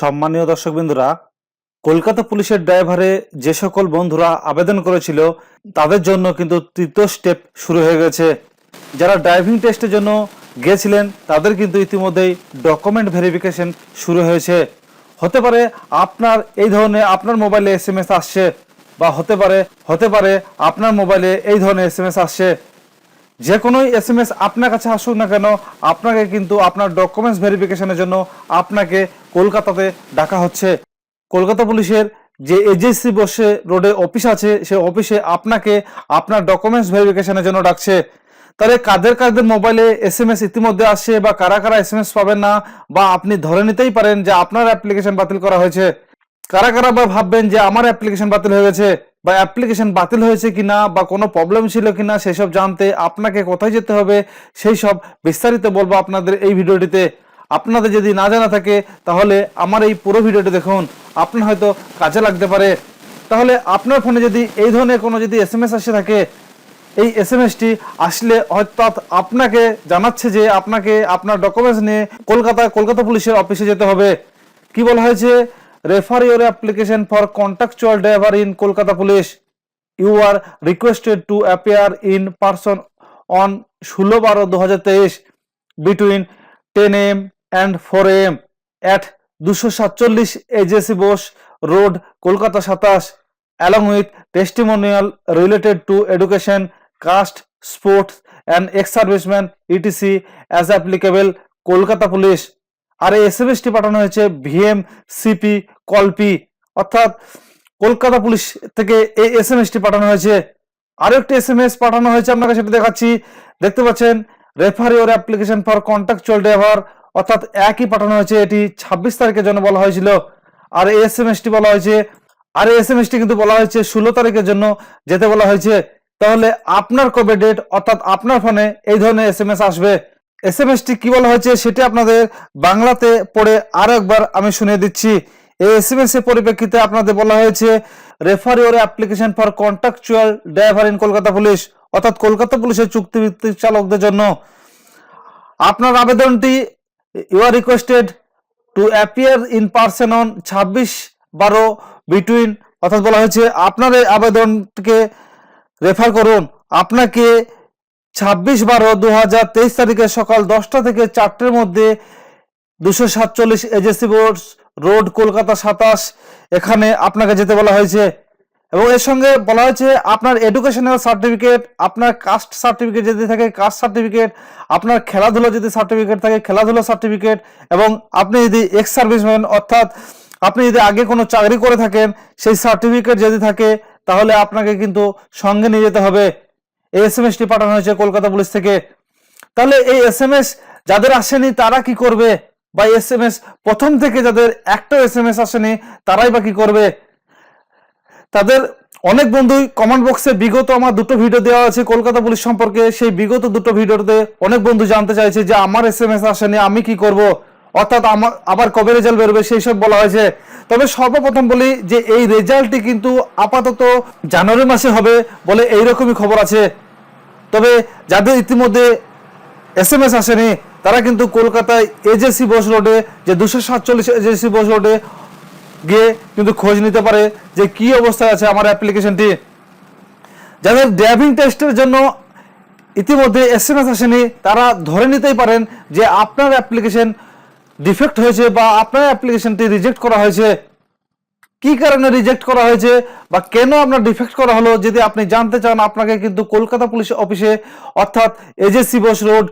সম্মানীয় দর্শকবৃন্দুরা, কলকাতা পুলিশের ড্রাইভারে যে সকল বন্ধুরা আবেদন করেছিল, তাদের জন্য কিন্তু তৃতীয় স্টেপ শুরু হয়ে গেছে। যারা ড্রাইভিং টেস্টের জন্য গিয়েছিলেন, তাদের কিন্তু ইতিমধ্যেই ডকুমেন্ট ভেরিফিকেশন শুরু হয়েছে। হতে পারে আপনার এই ধরনের, আপনার মোবাইলে এস আসছে, বা হতে পারে হতে পারে আপনার মোবাইলে এই ধরনের এস আসছে। যে কোনো এস এম এস আপনার কাছে আসুক না কেন, আপনাকে কিন্তু আপনার ডকুমেন্টস ভেরিফিকেশনের জন্য আপনাকে কলকাতাতে ডাকা হচ্ছে। কলকাতা পুলিশের যে এজেন্সি বসে রোডে অফিস আছে, সে অফিসে আপনাকে আপনার ডকুমেন্টস ভেরিফিকেশনের জন্য ডাকছে। তাহলে কাদের কাদের মোবাইলে এস এম এস ইতিমধ্যে আসছে বা কারা কারা এস এম এস পাবেন না, বা আপনি ধরে নিতেই পারেন যে আপনার অ্যাপ্লিকেশন বাতিল করা হয়েছে। কারা কারা বা ভাববেন যে আমার অ্যাপ্লিকেশন বাতিল হয়ে গেছে? বা অ্যাপ্লিকেশন বাতিল হয়েছে কিনা বা কোনো প্রবলেম ছিল কিনা সেসব জানতে আপনাকে কোথায় যেতে হবে সেই সব বিস্তারিত বলব আপনাদের এই ভিডিওটিতে। আপনাদের যদি না জানা থাকে, তাহলে আমার এই পুরো ভিডিওটি দেখুন। আপনার হয়তো কাজে লাগতে পারে। তাহলে আপনার ফোনে যদি এই ধরনের কোনো যদি এস এম এস আসে থাকে, এই এস এম এসটি আসলে অর্থাৎ আপনাকে জানাচ্ছে যে আপনাকে আপনার ডকুমেন্টস নিয়ে কলকাতা কলকাতা পুলিশের অফিসে যেতে হবে। কি বলা হয়েছে? Refer your application for contractual driver in Kolkata police you are requested to appear in person on ষোলো বারো দু হাজার তেইশ between ten M and four M at দুশো সাতচল্লিশ এজেসি বোস রোড কলকাতা সাতাশ along with testimonial related to education caste sports and ex serviceman ETC আর এই S M ST পাঠানো হয়েছে ভিএম সিপি কলপি অর্থাৎ কলকাতা পুলিশ থেকে এই এস এম এসটি পাঠানো হয়েছে। আরও একটি এস এম এস পাঠানো হয়েছে আপনাকে, সেটা দেখাচ্ছি। দেখতে পাচ্ছেন refer your application for contractual driver অর্থাৎ একই পাঠানো হয়েছে। এটি ছাব্বিশ তারিখের জন্য বলা হয়েছিল। আর এই এস এম এসটি বলা হয়েছে, আর এই এস এম এসটি কিন্তু বলা হয়েছে ষোলো তারিখের জন্য, যেতে বলা হয়েছে। তাহলে আপনার কবে ডেট অর্থাৎ আপনার ফোনে এই ধরনের এস এম এস আসবে। এস এম এসটি কি বলা হয়েছে সেটি আপনাদের বাংলাতে পড়ে আরও একবার আমি শুনিয়ে দিচ্ছি। এই এস এম এস এর পরিপ্রেক্ষিতে আপনাদের বলা হয়েছে refer your application for contractual driver in Kolkata police, অর্থাৎ কলকাতা পুলিশের চুক্তিভিত্তিক চালকদের জন্য। আপনার আবেদনটি you are requested to appear in person on ছাব্বিশ বারো বিটুইন অর্থাৎ বলা হয়েছে, আপনার এই আবেদনটিকে রেফার করুন। আপনাকে ছাব্বিশ বারো দু হাজার তেইশ তারিখে সকাল দশটা থেকে চারটের মধ্যে দুশো সাতচল্লিশ এজেসি বোর্ড রোড কলকাতা সাতাশ, এখানে আপনাকে যেতে বলা হয়েছে। এবং এর সঙ্গে বলা হয়েছে, আপনার এডুকেশনাল সার্টিফিকেট আপনার কাস্ট সার্টিফিকেট যদি থাকে কাস্ট সার্টিফিকেট আপনার খেলাধুলা যদি সার্টিফিকেট থাকে, খেলাধুলা সার্টিফিকেট এবং আপনি যদি এক্স সার্ভিসম্যান অর্থাৎ আপনি যদি আগে কোনো চাকরি করে থাকেন, সেই সার্টিফিকেট যদি থাকে, তাহলে আপনাকে কিন্তু সঙ্গে নিয়ে যেতে হবে। এই এস এম পাঠানো হয়েছে কলকাতা পুলিশ থেকে। তাহলে এই এস এম এস যাদের আসেনি, তারা কি করবে? বা এস এম এস প্রথম থেকে যাদের একটা এস এম এস আসেনি, তারাই বা কি করবে? তাদের অনেক বন্ধুই কমেন্ট বক্সে বিগত আমার দুটো ভিডিও দেওয়া আছে কলকাতা পুলিশ সম্পর্কে। সেই বিগত দুটো ভিডিওতে অনেক বন্ধু জানতে চাইছে যে, আমার এস এম এস আসেনি, আমি কি করব? অর্থাৎ আমার, আবার কবে রেজাল্ট বেরোবে সেই সব বলা হয়েছে। তবে সর্বপ্রথম বলি যে এই রেজাল্টটি কিন্তু আপাতত জানুয়ারি মাসে হবে বলে এইরকমই খবর আছে। তবে যাদের ইতিমধ্যে এস এম এস আসেনি, তারা কিন্তু কলকাতায় এজেসি বোস রোডে যে দুশো সাতচল্লিশ এজেসি বোস রোডে গিয়ে কিন্তু খোঁজ নিতে পারে যে কি অবস্থায় আছে আমার অ্যাপ্লিকেশনটি যাদের ড্রাইভিং টেস্টের জন্য ইতিমধ্যে এস এম এস আসেনি, তারা ধরে নিতেই পারেন যে আপনার অ্যাপ্লিকেশন ডিফেক্ট হয়েছে বা আপনার অ্যাপ্লিকেশনটি রিজেক্ট করা হয়েছে, কি কারণে রিজেক্ট করা হয়েছে বা কেন আপনার ডিফেক্ট করা হলো, যদি আপনি জানতে চান, আপনাকে কিন্তু কলকাতা পুলিশ অফিসে, অর্থাৎ এজেসি বোস রোড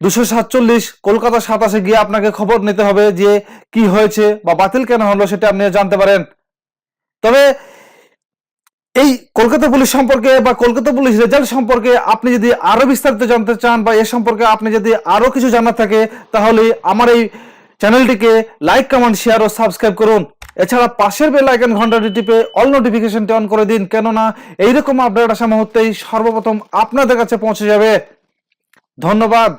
দুশো সাতচল্লিশ, কলকাতা সাতাশে গিয়ে আপনাকে খবর নিতে হবে যে কি হয়েছে বা বাতিল কেন হলো সেটা আপনি জানতে পারেন। তবে এই কলকাতা পুলিশ সম্পর্কে বা কলকাতা পুলিশ রেজাল্ট সম্পর্কে আপনি যদি আরও বিস্তারিত জানতে চান বা এ সম্পর্কে আপনি যদি আরও কিছু জানার থাকে, তাহলে আমার এই চ্যানেলটিকে লাইক কমেন্ট শেয়ার ও সাবস্ক্রাইব করুন। এছাড়া পাশের বেল আইকন ঘন্টাটি টিপে অল নোটিফিকেশনটি অন করে দিন। কেননা এইরকম আপডেট আসা মুহূর্তেই সর্বপ্রথম আপনাদের কাছে পৌঁছে যাবে। ধন্যবাদ।